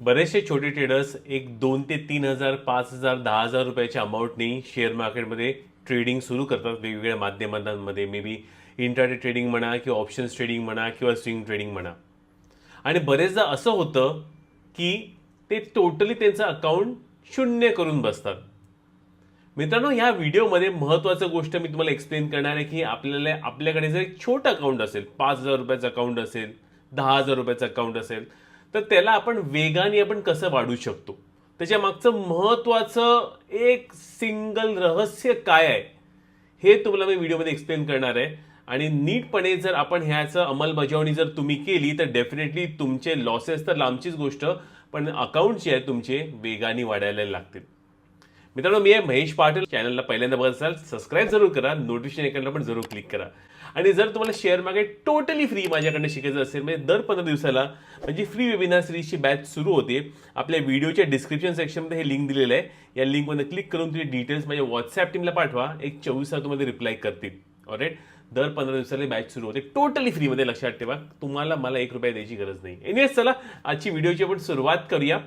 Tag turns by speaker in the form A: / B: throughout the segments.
A: बरेचसे छोटे ट्रेडर्स एक दोन ते तीन हजार पाच हजार दहा हजार रुपयाच्या अमाऊंटने शेअर मार्केटमध्ये ट्रेडिंग सुरू करतात. वेगवेगळ्या माध्यमांमध्ये मे बी इंटरनेट ट्रेडिंग म्हणा किंवा ऑप्शन्स ट्रेडिंग म्हणा किंवा स्विंग ट्रेडिंग म्हणा. आणि बरेचदा असं होतं की ते टोटली त्यांचं अकाउंट शून्य करून बसतात. मित्रांनो ह्या व्हिडिओमध्ये महत्त्वाचं गोष्ट मी तुम्हाला एक्सप्लेन करणार आहे की आपल्याला आपल्याकडे जर एक छोटं अकाउंट असेल पाच हजार रुपयाचं अकाउंट असेल दहा हजार रुपयाचं अकाउंट असेल तर त्याला आपण वेगाने आपण कसं वाढू शकतो? त्याच्या मागचं महत्त्वाचं एक सिंगल रहस्य काय आहे? हे तुम्हाला मी व्हिडिओमध्ये एक्सप्लेन करणार आहे. आणि नीटपणे जर आपण ह्याचं अंमलबजावणी जर तुम्ही केली तर डेफिनेटली तुमचे लॉसेस तर लांबचीच गोष्ट पण अकाउंट जे आहे तुमचे वेगाने वाढायला लागतील. मित्रांनो मी आहे महेश पाटील. चॅनलला पहिल्यांदा बघत असाल सबस्क्राईब जरूर करा. नोटिफिकेशन आयकॉनला पण जरूर क्लिक करा. आणि जर तुम्हाला शेअर मार्केट टोटली फ्री माझ्याकडनं शिकायचं असेल म्हणजे दर पंधरा दिवसाला म्हणजे फ्री वेबिनार सिरीजची बॅच सुरू होते. आपल्या व्हिडिओच्या डिस्क्रिप्शन सेक्शनमध्ये हे लिंक दिलेलं आहे. या लिंकमध्ये क्लिक करून तुम्ही डिटेल्स माझ्या व्हॉट्सअप टीमला पाठवा. एक चोवीस तुम्हाला रिप्लाय करतील. ऑलरेट दर पंधरा दिवसाला बॅच सुरू होते. टोटली फ्रीमध्ये लक्षात ठेवा. तुम्हाला मला एक रुपया द्यायची गरज नाही. एनिवेज चला आजची व्हिडिओची आपण सुरुवात करूया.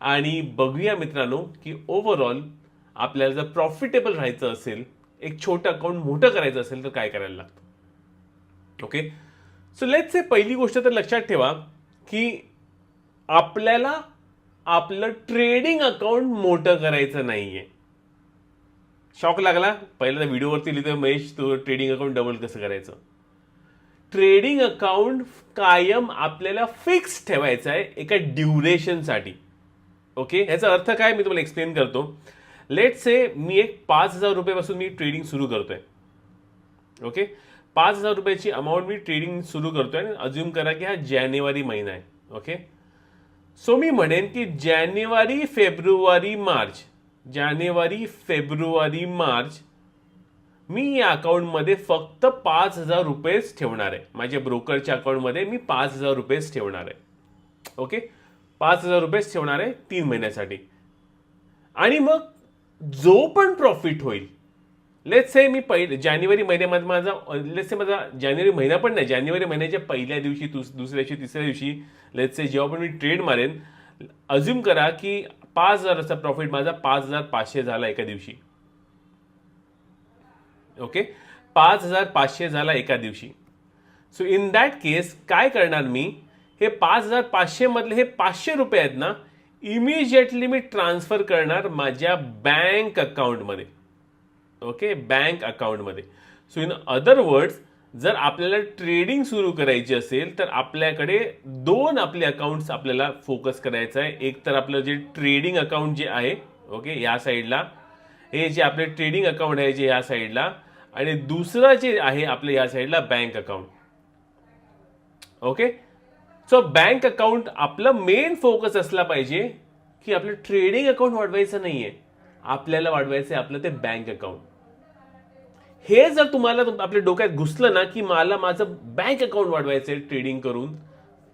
A: आणि बघूया मित्रांनो की ओव्हरऑल आपल्याला जर प्रॉफिटेबल राहायचं असेल एक छोटं अकाउंट मोठं करायचं असेल तर काय करायला लागतं? ओके सो लेट से पहिली गोष्ट तर लक्षात ठेवा की आपल्याला आपलं ट्रेडिंग अकाउंट मोठं करायचं नाहीये. शॉक लागला? पहिल्यांदा व्हिडिओवरती लिहितो महेश तू ट्रेडिंग अकाउंट डबल कसं करायचं? ट्रेडिंग अकाउंट कायम आपल्याला फिक्स ठेवायचं आहे एका ड्युरेशनसाठी ओके ह्याचा अर्थ काय? मी तुम्हाला एक्सप्लेन करतो. लेट से मी एक पाच हजार रुपयापासून मी ट्रेडिंग सुरू करतोय. ओके पाच हजार रुपयाची अमाऊंट मी ट्रेडिंग सुरू करतोय आणि अज्युम करा की हा जानेवारी महिना आहे ओके सो मी म्हणेन की जानेवारी फेब्रुवारी मार्च जानेवारी फेब्रुवारी मार्च मी या अकाउंटमध्ये फक्त पाच हजार रुपयेच ठेवणार आहे. माझ्या ब्रोकरच्या अकाउंटमध्ये मी पाच हजार रुपयेच ठेवणार आहे ओके पाच हजार रुपयेच ठेवणार आहे तीन महिन्यासाठी. आणि मग जो पण प्रॉफिट होईल लेट से मी पहिले जानेवारी महिन्यामध्ये माझा लेट से माझा जानेवारी महिना पण नाही जानेवारी महिन्याच्या पहिल्या दिवशी दुस दुसऱ्या दिवशी तिसऱ्या दिवशी लेट्स से जेव्हा पण मी ट्रेड मारेन अज्युम करा की पाच हजाराचा प्रॉफिट माझा पाच हजार पाचशे झाला एका दिवशी. ओके पाच हजार पाचशे झाला एका दिवशी. सो इन दॅट केस काय करणार मी? हे पाच हजार पाचशेमधले हे पाचशे रुपये आहेत ना इमिजिएटली मी ट्रान्सफर करणार माझ्या बँक अकाउंटमध्ये ओके बँक अकाउंटमध्ये सो इन अदर वर्ड्स जर आपल्याला ट्रेडिंग सुरू करायची असेल तर आपल्याकडे दोन आपले अकाउंट्स आपल्याला फोकस करायचं आहे. एक तर आपलं जे ट्रेडिंग अकाउंट जे आहे ओके या साईडला हे जे आपले ट्रेडिंग अकाउंट आहे जे या साईडला आणि दुसरं जे आहे आपलं या साईडला bank account okay? So bank account आपलं मेन फोकस असला पाहिजे की आपलं ट्रेडिंग अकाउंट वाढवायचं नाहीये. आपल्याला वाढवायचं आहे आपलं ते बँक अकाउंट हे जर तुम्हाला आपल्या डोक्यात घुसलं ना की मला माझं बँक अकाउंट वाढवायचं आहे ट्रेडिंग करून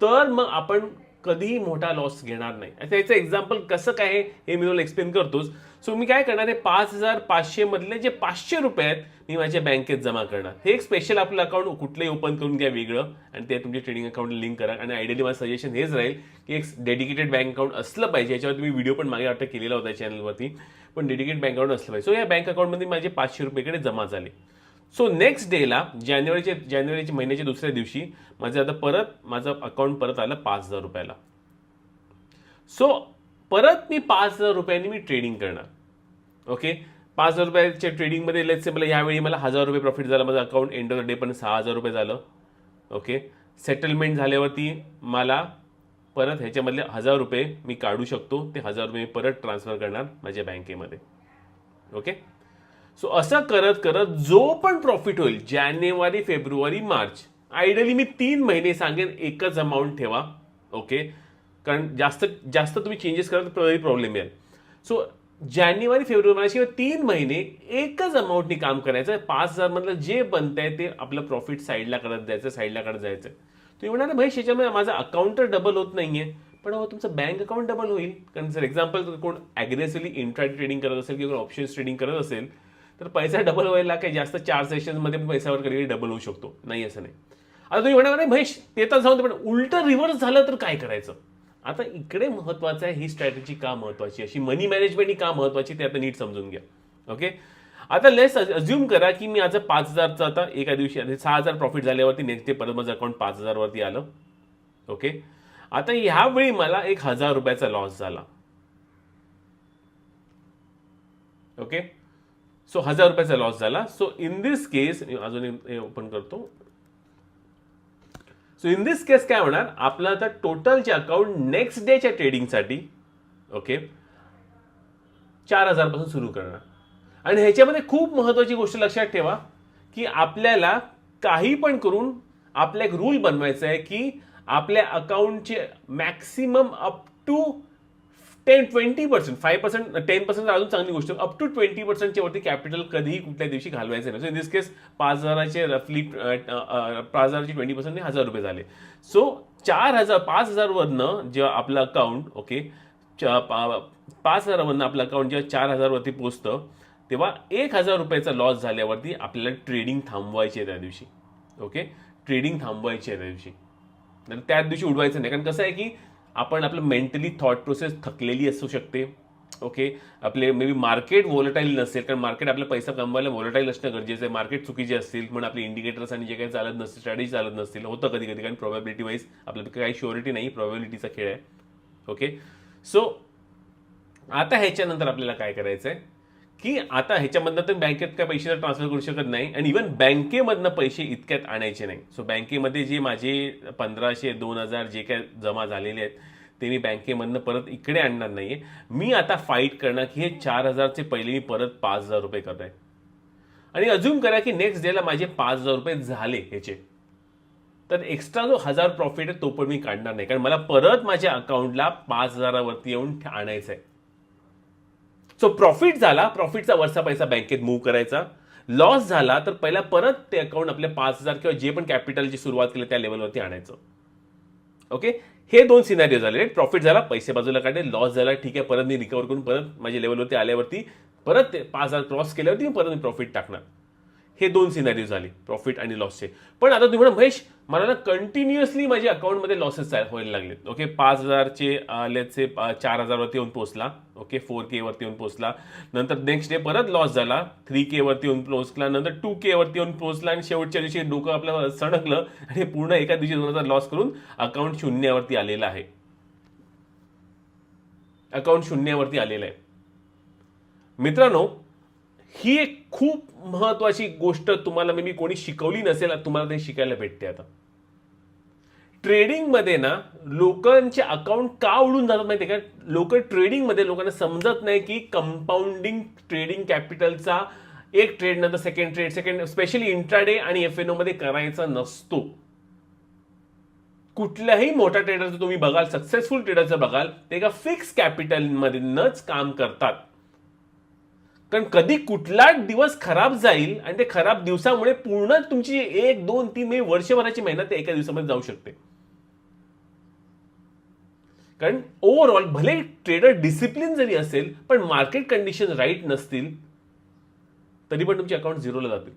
A: तर मग आपण कधीही मोठा लॉस घेणार नाही. आता याचं एक्झाम्पल कसं काय हे मी तुम्हाला एक्सप्लेन करतोच. सो मी काय करणार आहे पाच हजार पाचशे मधले जे पाचशे रुपये आहेत मी माझ्या बँकेत जमा करणार. हे एक स्पेशल आपलं अकाउंट कुठलंही ओपन करून घ्या वेगळं आणि ते तुमच्या ट्रेडिंग अकाउंट लिंक करा. आणि आयडियली माझं सजेशन हेच राहील की एक डेडिकेटेड बँक अकाउंट असलं पाहिजे. याच्यावर तुम्ही व्हिडिओ पण मागे वाटतं केलेला होता चॅनलवरती पण डेडिकेट बँक अकाउंट असलं पाहिजे. सो या बँक अकाउंटमध्ये माझे पाचशे रुपयेकडे जमा झाले. सो नेक्स्ट डेला जानेवारीच्या जानेवारीच्या महिन्याच्या दुसऱ्या दिवशी माझं आता परत माझं अकाउंट परत आलं पाच हजार रुपयाला. सो परत मी पाच हजार रुपयांनी मी ट्रेडिंग करणार. ओके पाच हजार रुपयाच्या ट्रेडिंगमध्ये लेट्स से मला यावेळी मला हजार रुपये प्रॉफिट झाला माझं account end of the day पण सहा हजार रुपये झालं. ओके सेटलमेंट झाल्यावरती मला परत ह्याच्यामधले हजार रुपये मी काढू शकतो ते हजार रुपये मी परत ट्रान्सफर करणार माझ्या बँकेमध्ये. ओके सो असं करत करत जो पण प्रॉफिट होईल जानेवारी फेब्रुवारी मार्च आयडियली मी तीन महिने सांगेन एकच अमाऊंट ठेवा. ओके कारण जास्त जास्त तुम्ही चेंजेस करा तर प्रॉब्लेम येईल. सो जानेवारी फेब्रुवारी मार्च किंवा तीन महिने एकच अमाऊंटनी काम करायचं. पाच हजारमधलं जे बनत आहे ते आपलं प्रॉफिट साईडला करत जायचं साईडला करत जायचं. तुम्ही म्हणाल भाई याच्यामध्ये माझा अकाउंट तर डबल होत नाहीये. पण हो तुमचं बँक अकाउंट डबल होईल. कारण जर एक्झाम्पल कोण ॲग्रेसिव्हली इंट्रा ट्रेडिंग करत असेल किंवा ऑप्शन्स ट्रेडिंग करत असेल तर पैसा डबल व्हायला काही जास्त चार सेशन्समध्ये पण पैशावर कधी डबल होऊ शकतो. नाही असं नाही. आता तुम्ही म्हणा नाही महेश ते तर जाऊन पण उलट रिव्हर्स झालं तर काय करायचं? आता इकडे महत्वाचं आहे ही स्ट्रॅटेजी का महत्वाची अशी मनी मॅनेजमेंट ही का महत्वाची ते आता नीट समजून घ्या. ओके आता लेस अज्युम करा की मी आज पाच हजारचं आता एका दिवशी सहा हजार प्रॉफिट झाल्यावरती नेक्स्ट डे परत माझं अकाउंट पाच हजारवरती आलं. ओके आता ह्यावेळी मला एक हजार रुपयाचा लॉस झाला. ओके सो हजार रुपयाचा लॉस झाला. सो इन दिस केस अजून ओपन करतो. सो इन दिस केस काय होणार? आपलं आता टोटलचे अकाउंट नेक्स्ट डेच्या ट्रेडिंगसाठी ओके चार हजारपासून सुरू करणार. आणि ह्याच्यामध्ये खूप महत्त्वाची गोष्ट लक्षात ठेवा की आपल्याला काही पण करून आपला एक रूल बनवायचा आहे की आपल्या अकाउंटचे maximum up to ten twenty percent five percent ten percent अजून चांगली गोष्ट अप टू ट्वेंटी पर्सेंटच्या वरती कॅपिटल कधीही कुठल्या दिवशी घालवायचं नाही. सो इन दिस केस पाच हजाराचे रफली पाच हजाराचे ट्वेंटी पर्सेंट हजार रुपये झाले. सो चार हजार पाच हजारवरनं जेव्हा आपलं अकाउंट ओके पाच हजारावरनं आपलं अकाउंट जेव्हा चार हजारवरती पोचतं तेव्हा एक हजार रुपयाचा लॉस झाल्यावरती आपल्याला ट्रेडिंग थांबवायची आहे त्या दिवशी. ओके ट्रेडिंग थांबवायची आहे त्या दिवशी. तर त्या दिवशी उडवायचं नाही. कारण कसं आहे की आपण आपलं मेंटली थॉट प्रोसेस थकलेली असू शकते. ओके आपले मे बी मार्केट वोलटाईल नसेल. कारण मार्केट आपला पैसा कमवायला वोलटाईल असणं गरजेचं आहे. मार्केट चुकीचे असतील. म्हणून आपले इंडिकेटर्स आणि जे काही चालत नसतील स्ट्रॅटेजी चालत नसतील होतं कधी कधी. कारण प्रॉबॅबिलिटी वाईज आपल्याला काही शुअरिटी नाही. प्रॉबॅबिलिटीचा खेळ आहे. ओके सो आता ह्याच्यानंतर आपल्याला काय करायचं आहे की आता ह्याच्यामधनं तर बँकेत काय पैसे ट्रान्सफर करू शकत नाही. आणि इव्हन बँकेमधनं पैसे इतक्यात आणायचे नाही. सो बँकेमध्ये जे माझे पंधराशे दोन हजार जे काय जमा झालेले आहेत ते मी बँकेमधनं परत इकडे आणणार नाही आहे मी आता फाईट करणार की हे चार हजारचे पहिले मी परत पाच हजार रुपये करत आहे आणि अजून करा की नेक्स्ट डेला माझे पाच हजार रुपये झाले ह्याचे. तर एक्स्ट्रा जो हजार प्रॉफिट आहे तो पण मी काढणार नाही. कारण मला परत माझ्या अकाउंटला पाच हजारावरती येऊन आणायचं आहे सो प्रॉफिट झाला प्रॉफिटचा वरचा पैसा बँकेत मूव्ह करायचा. लॉस झाला तर पहिला परत ते अकाउंट आपले पाच हजार किंवा जे पण कॅपिटलची सुरुवात केली त्या लेवलवरती आणायचं. ओके हे दोन सिनारिओ झाले प्रॉफिट झाला पैसे बाजूला काढले लॉस झाला ठीक आहे परत मी रिकवर करून परत माझ्या लेवलवरती आल्यावरती परत ते पाच हजार क्रॉस केल्यावरती मी परत मी प्रॉफिट टाकणार. हे दोन सिनारी झाले प्रॉफिट आणि लॉसचे पण आता तुम्ही म्हणा महेश मला ना कंटिन्युअसली माझ्या अकाउंटमध्ये लॉसेस व्हायला लागले ओके पाच हजारचे लेटचे चार हजारवरती येऊन पोहोचला. ओके फोर के वरती येऊन पोहोचला. नंतर नेक्स्ट डे परत लॉस झाला. थ्री के वरती येऊन पोहोचला. नंतर टू के वरती येऊन पोहोचला आणि शेवटच्या दिवशी डोकं आपलं सडकलं आणि पूर्ण एका दिवशी दोन हजार लॉस करून अकाउंट शून्यावरती आलेलं आहे. अकाउंट शून्यावरती आलेलं आहे. मित्रांनो ही एक खूप महत्वाची गोष्ट तुम्हाला मी कोणी शिकवली नसेल तुम्हाला ते शिकायला भेटते आता. ट्रेडिंगमध्ये ना लोकांचे अकाउंट का उडून जातात माहिती का? लोक ट्रेडिंगमध्ये लोकांना समजत नाही की कंपाऊंडिंग ट्रेडिंग कॅपिटलचा एक ट्रेड नंतर second trade second specially intraday आणि एफ एनमध्ये करायचा नसतो. कुठल्याही मोठ्या ट्रेडरचं तुम्ही बघाल सक्सेसफुल ट्रेडरचं बघाल ते एका फिक्स कॅपिटलमधूनच काम करतात. कारण कधी कुठला दिवस खराब जाईल आणि ते खराब दिवसामुळे पूर्ण तुमची एक दोन तीन म्हणजे वर्षभराची मेहनत एका दिवसामध्ये जाऊ शकते. कारण ओव्हरऑल भले ट्रेडर डिसिप्लिन जरी असेल पण मार्केट कंडिशन राईट नसतील तरी पण तुमचे अकाउंट झिरोला जातील.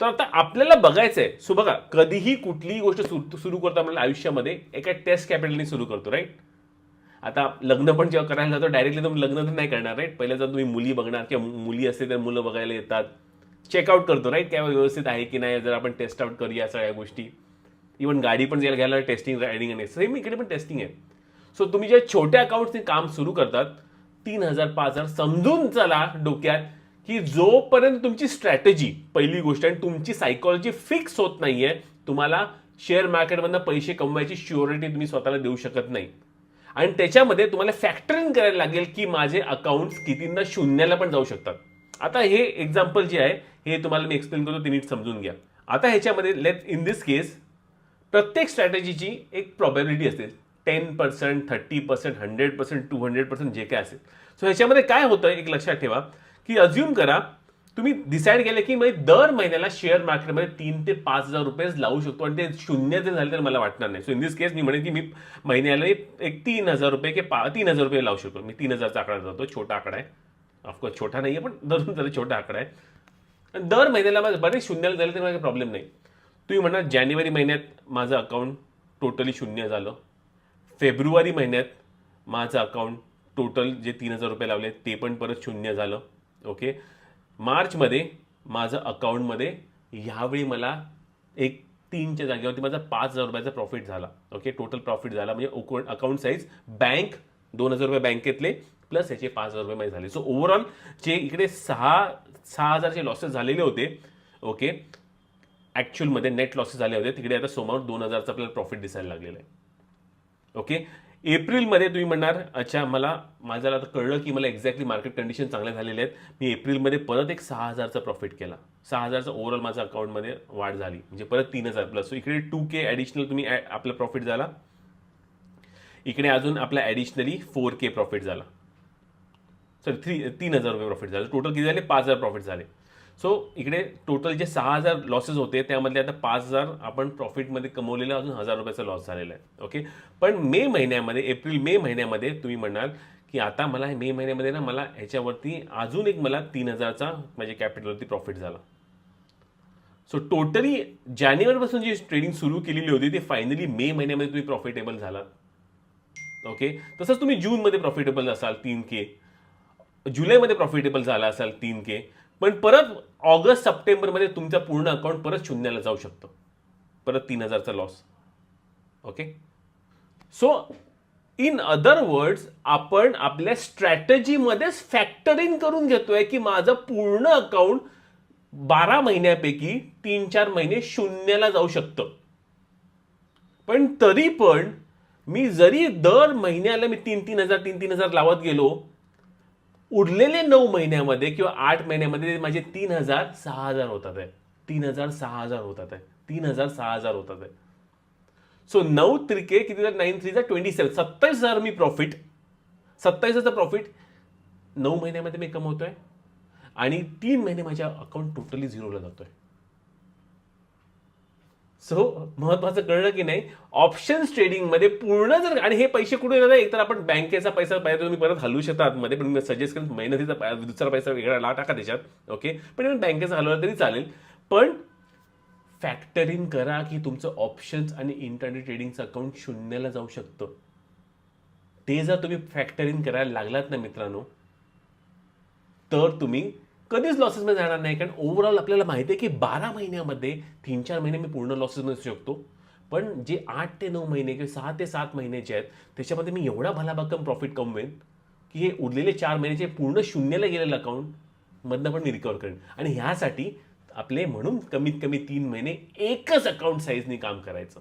A: तर आता आपल्याला बघायचं आहे सो बघा कधीही कुठलीही गोष्ट सुरू करतो आपल्याला आयुष्यामध्ये एका टेस्ट कॅपिटलने सुरू करतो राईट आता लग्न पण जेव्हा करायला जातो डायरेक्टली तुम्ही लग्न तर नाही करणार राईट पहिले जर तुम्ही मुली बघणार किंवा मुली असते तर मुलं बघायला येतात. चेकआउट करतो राईट काय व्यवस्थित आहे की नाही जर आपण टेस्ट आउट करूया सगळ्या गोष्टी. इव्हन गाडी पण ज्याला घ्यायला टेस्टिंग रायडिंग आणि सेम इकडे पण टेस्टिंग आहे. सो तुम्ही जे छोट्या अकाउंटने काम सुरू करतात तीन हजार पाच हजार समजून चला डोक्यात की जोपर्यंत तुमची स्ट्रॅटेजी पहिली गोष्ट आणि तुमची सायकोलॉजी फिक्स होत नाहीये तुम्हाला शेअर मार्केटमधनं पैसे कमवायची शुअरिटी तुम्ही स्वतःला देऊ शकत नाही. आणि त्याच्यामध्ये तुम्हाला फॅक्टरिंग करायला लागेल की माझे अकाउंट्स कितींना शून्याला पण जाऊ शकतात. आता हे एक्झाम्पल जे आहे हे तुम्हाला मी एक्सप्लेन करतो ते नीट समजून घ्या. आता ह्याच्यामध्ये लेट इन दिस केस प्रत्येक स्ट्रॅटेजीची एक प्रॉबॅबिलिटी असते ten percent thirty percent hundred percent two hundred percent जे काय असेल. सो ह्याच्यामध्ये काय होतं एक लक्षात ठेवा की अज्युम करा तुम्ही डिसाईड केलं की मी दर महिन्याला शेअर मार्केटमध्ये तीन ते पाच हजार रुपये लावू शकतो आणि ते शून्य जर झाले तर मला वाटणार नाही. सो इन दिस केस मी म्हणेन की मी महिन्याला एक तीन हजार रुपये की पा तीन हजार रुपये लावू शकतो. मी तीन हजारचा आकडा जातो छोटा आकडा आहे. ऑफकोर्स छोटा नाही आहे पण धरून जरा छोटा आकडा आहे. आणि दर महिन्याला माझं बरेच शून्याला झालं तर माझा प्रॉब्लेम नाही. तुम्ही म्हणा जानेवारी महिन्यात माझं अकाउंट टोटली शून्य झालं. फेब्रुवारी महिन्यात माझं अकाउंट टोटल जे तीन हजार रुपये लावले ते पण परत शून्य झालं. ओके मार्चमध्ये माझं अकाउंटमध्ये ह्यावेळी मला एक तीनच्या जागेवरती माझा पाच हजार रुपयाचा प्रॉफिट झाला. ओके टोटल प्रॉफिट झाला. म्हणजे अकाउंट साईज बँक दोन हजार रुपये बँकेतले प्लस याचे पाच हजार रुपये माझे झाले. सो ओव्हरऑल जे इकडे सहा सहा हजारचे लॉसेस झालेले होते ओके ॲक्च्युअलमध्ये नेट लॉसेस झाले होते. तिकडे आता समोर दोन हजारचं आपल्याला प्रॉफिट दिसायला लागलेलं आहे. ओके एप्रिलमध्ये तुम्ही म्हणणार अच्छा मला माझ्याला आता कळलं की मला एक्झॅक्टली मार्केट कंडिशन चांगल्या झालेल्या आहेत. मी एप्रिलमध्ये परत एक सहा हजारचा प्रॉफिट केला. सहा हजारचा ओव्हरऑल माझ्या अकाउंटमध्ये वाढ झाली. म्हणजे परत तीन हजार प्लस सो इकडे टू के ॲडिशनल तुम्ही ॲ- आपला प्रॉफिट झाला. इकडे अजून आपला ॲडिशनली फोर के प्रॉफिट झाला. सॉरी थ्री तीन हजार रुपये प्रॉफिट झालं. टोटल किती झाले? पाच हजार प्रॉफिट झाले. सो इकडे टोटल जे सहा हजार लॉसेस होते त्यामधले आता पाच हजार आपण प्रॉफिटमध्ये कमवलेलं अजून हजार रुपयाचा लॉस झालेला आहे. ओके पण मे महिन्यामध्ये एप्रिल मे महिन्यामध्ये तुम्ही म्हणाल की आता मला मे महिन्यामध्ये ना मला ह्याच्यावरती अजून एक मला तीन हजारचा माझ्या कॅपिटलवरती प्रॉफिट झाला. सो टोटली जानेवारीपासून जी ट्रेडिंग सुरू केलेली होती ती फायनली मे महिन्यामध्ये तुम्ही प्रॉफिटेबल झाला. ओके तसंच तुम्ही जूनमध्ये प्रॉफिटेबल असाल तीन के. जुलैमध्ये प्रॉफिटेबल झाला असाल तीन के. पण परत ऑगस्ट सप्टेंबरमध्ये तुमचा पूर्ण अकाउंट परत शून्याला जाऊ शकतं. परत तीन हजारचा loss okay so in other words आपण आपल्या स्ट्रॅटजीमध्येच फॅक्टरिंग करून घेतोय की माझं पूर्ण अकाउंट बारा महिन्यापैकी तीन चार महिने शून्याला जाऊ शकतं. पण तरी पण मी जरी दर महिन्याला मी तीन तीन हजार तीन तीन हजार लावत गेलो उरलेले नऊ महिन्यामध्ये किंवा आठ महिन्यामध्ये माझे तीन हजार सहा हजार होतात आहे. तीन हजार सहा हजार होतात आहे. तीन हजार सहा हजार होतात आहे. सो नऊ त्रिके किती झालं? नाईन थ्री ट्वेंटी सेवन सत्तावीस हजार मी प्रॉफिट सत्तावीस हजार प्रॉफिट नऊ महिन्यामध्ये मी कमवतोय. आणि तीन महिने माझ्या अकाउंट टोटली झिरोला जातोय. सो महत्वाचं कळलं की नाही? ऑप्शन्स ट्रेडिंगमध्ये पूर्ण जर आणि हे पैसे कुठे येणार एक तर आपण बँकेचा पैसा पाहिजे तुम्ही परत हलवू शकता आतमध्ये पण मी सजेस्ट करेन मेहनतीचा दुसरा पैसा वेगळा ला टाका त्याच्यात? ओके पण बँकेचा हलवला तरी चालेल. पण फॅक्टरिंग करा की तुमचं ऑप्शन्स आणि इंटरनेट ट्रेडिंगचं अकाउंट शून्याला जाऊ शकतं. ते जर तुम्ही फॅक्टरिंग करायला लागलात ना मित्रांनो तर तुम्ही कधीच लॉसेसमध्ये जाणार नाही. कारण ओव्हरऑल आपल्याला माहिती आहे की बारा महिन्यामध्ये तीन चार महिने मी पूर्ण लॉसेसमध्ये असू शकतो. पण जे आठ ते नऊ महिने किंवा सहा ते सात महिन्याचे आहेत त्याच्यामध्ये मी एवढा भलाभक्कम प्रॉफिट कमवेन की हे उरलेले चार महिन्याचे पूर्ण शून्याला गेलेलं अकाउंटमधनं पण मी रिकवर करेन. आणि ह्यासाठी आपले म्हणून कमीत कमी तीन महिने एकच अकाउंट साईजनी काम करायचं.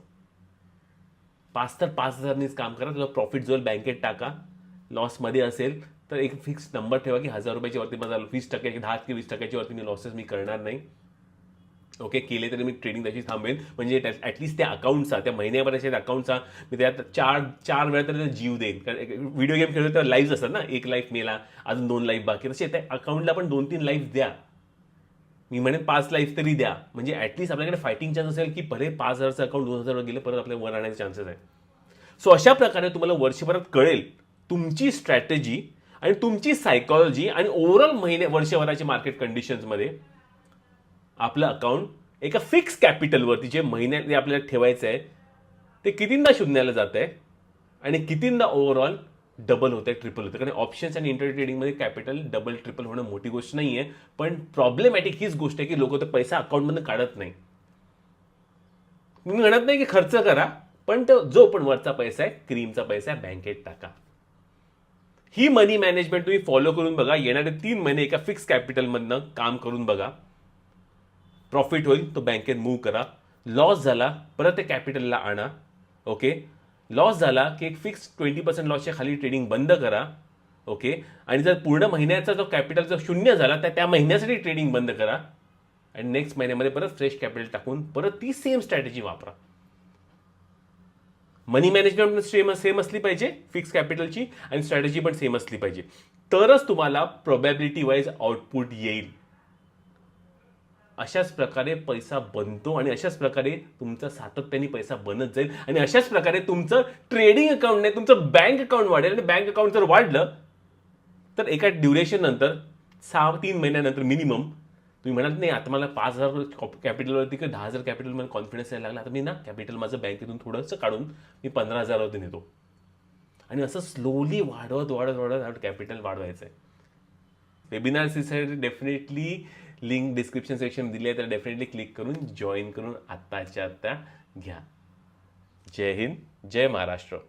A: पाच तर पाच हजारनीच काम करा. तुला प्रॉफिट जो बँकेत टाका. लॉसमध्ये असेल तर एक फिक्स नंबर ठेवा की हजार रुपयाच्या वरती माझा वीस टक्के दहा ते वीस टक्क्याच्या वरती मी लॉसेस मी करणार नाही. ओके केले तरी मी ट्रेडिंग त्याची थांबेन. म्हणजे ॲटलीस्ट त्या अकाउंटचा त्या महिन्याभराच्या त्या अकाउंटचा मी त्यात चार चार वेळा तरी त्याचा जीव देईन. कारण व्हिडिओ गेम खेळतो तर लाईव्ह असतात ना. एक लाईफ मेला अजून दोन लाईफ बाकी. तसे त्या अकाउंटला पण दोन तीन लाईफ द्या. मी म्हणेन पाच लाईफ तरी द्या. म्हणजे ॲटलीस्ट आपल्याकडे फायटिंग चान्स असेल की परे पाच हजारचं अकाउंट दोन हजारवर गेलं परत आपल्या वर आणण्याचे चान्सेस आहे सो अशा प्रकारे तुम्हाला वर्षभरात कळेल तुमची स्ट्रॅटेजी आणि तुमची सायकॉलॉजी आणि ओव्हरऑल महिने वर्षभराच्या मार्केट कंडिशन्समध्ये आपलं अकाउंट एका फिक्स कॅपिटलवरती जे महिन्यात आपल्याला ठेवायचं आहे ते कितींदा शून्याला जात आहे आणि कितींदा ओव्हरऑल डबल होतं आहे ट्रिपल होतं कारण ऑप्शन्स आणि इंटर ट्रेडिंगमध्ये कॅपिटल डबल ट्रिपल होणं मोठी गोष्ट नाही आहे पण प्रॉब्लेमॅटिक हीच गोष्ट आहे की लोक तो पैसा अकाउंटमधून काढत नाही. मी म्हणत नाही की खर्च करा पण तो जो पण वरचा पैसा आहे क्रीमचा पैसा आहे बँकेत टाका. ही मनी मॅनेजमेंट तुम्ही फॉलो करून बघा. येणारे तीन महिने एका फिक्स कॅपिटलमधनं काम करून बघा. प्रॉफिट होईल तो बँकेत मूव्ह करा. लॉस झाला परत ते कॅपिटलला आणा. ओके लॉस झाला की एक फिक्स ट्वेंटी पर्सेंट लॉसच्या खाली ट्रेडिंग बंद करा. ओके आणि जर पूर्ण महिन्याचा जो कॅपिटल जर शून्य झाला तर त्या महिन्यासाठी ट्रेडिंग बंद करा. आणि नेक्स्ट महिन्यामध्ये परत फ्रेश कॅपिटल टाकून परत ती सेम स्ट्रॅटेजी वापरा. मनी मॅनेजमेंट पण सेम सेम असली पाहिजे फिक्स कॅपिटलची आणि स्ट्रॅटेजी पण सेम असली पाहिजे. तरच तुम्हाला प्रोबॅबिलिटी वाईज आउटपुट येईल. अशाच प्रकारे पैसा बनतो आणि अशाच प्रकारे तुमचा सातत्याने पैसा बनत जाईल आणि अशाच प्रकारे तुमचं ट्रेडिंग अकाउंट नाही तुमचं बँक अकाउंट वाढेल आणि बँक अकाउंट जर वाढलं तर एका ड्युरेशन नंतर सहा तीन महिन्यानंतर मिनिमम तुम्ही म्हणाल नाही आता मला पाच हजार कॅपिटलवरती किंवा दहा हजार कॅपिटल मला कॉन्फिडन्स यायला लागला आता मी ना कॅपिटल माझं बँकेतून थोडंसं काढून मी पंधरा हजारावरती नेतो. आणि असं स्लोली वाढवत वाढत वाढत कॅपिटल वाढवायचं आहे वेबिनार सीसाठी डेफिनेटली लिंक डिस्क्रिप्शन सेक्शन दिली आहे तर डेफिनेटली क्लिक करून जॉईन करून आत्ताच्या आत्ता घ्या. जय हिंद जय महाराष्ट्र.